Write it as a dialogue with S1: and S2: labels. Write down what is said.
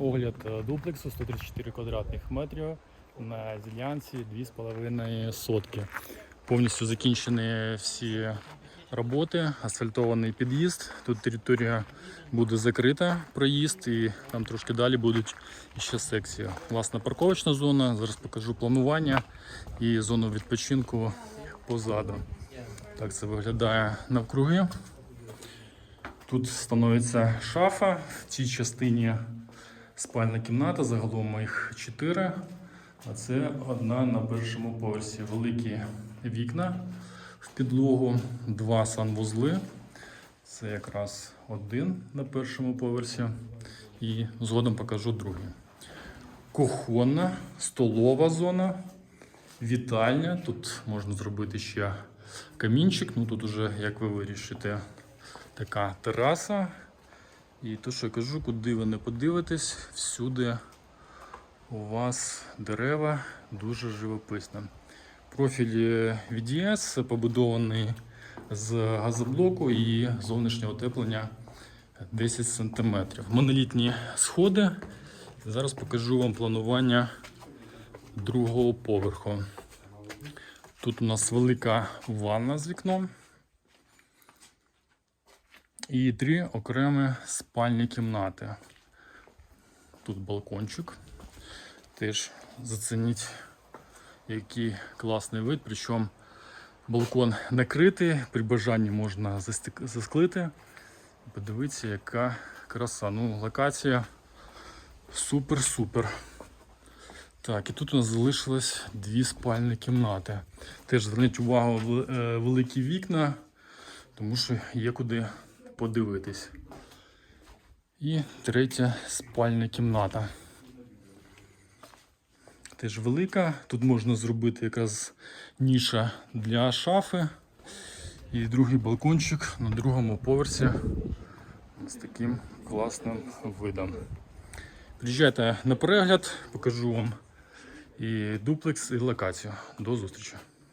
S1: Огляд е, дуплексу 134 квадратних метрів на ділянці 2,5 сотки. Повністю закінчені всі роботи, асфальтований під'їзд. Тут територія буде закрита, проїзд, і там трошки далі будуть ще секції. Власна парковочна зона. Зараз покажу планування і зону відпочинку позаду. Так це виглядає навкруги. Тут становиться шафа. В цій частині спальна кімната, загалом їх 4. А це одна на першому поверсі. Великі вікна в підлогу, два санвузли. Це якраз один на першому поверсі. І згодом покажу другий. Кухонна, столова зона, вітальня. Тут можна зробити ще камінчик. Ну тут уже, як ви вирішите, така тераса. І то, що я кажу, куди ви не подивитесь, всюди у вас дерева дуже живописно. Профіль е, VDS побудований з газоблоку і зовнішнє утеплення 10 см. Монолітні сходи. Зараз покажу вам планування другого поверху. Тут у нас велика ванна з вікном і три окремі спальні кімнати. Тут балкончик. Теж зацініть, який класний вид. Причому балкон накритий, при бажанні можна засклити. Подивіться, яка краса. Ну, локація супер-супер. Так, і тут у нас залишилось дві спальні кімнати. Теж зверніть увагу е, великі вікна, тому що є куди подивитись. І третя спальня кімната. Теж велика. Тут можна зробити якраз ніша для шафи. І другий балкончик на другому поверсі з таким класним видом. Приїжджайте на перегляд, покажу вам і дуплекс, і локацію. До зустрічі!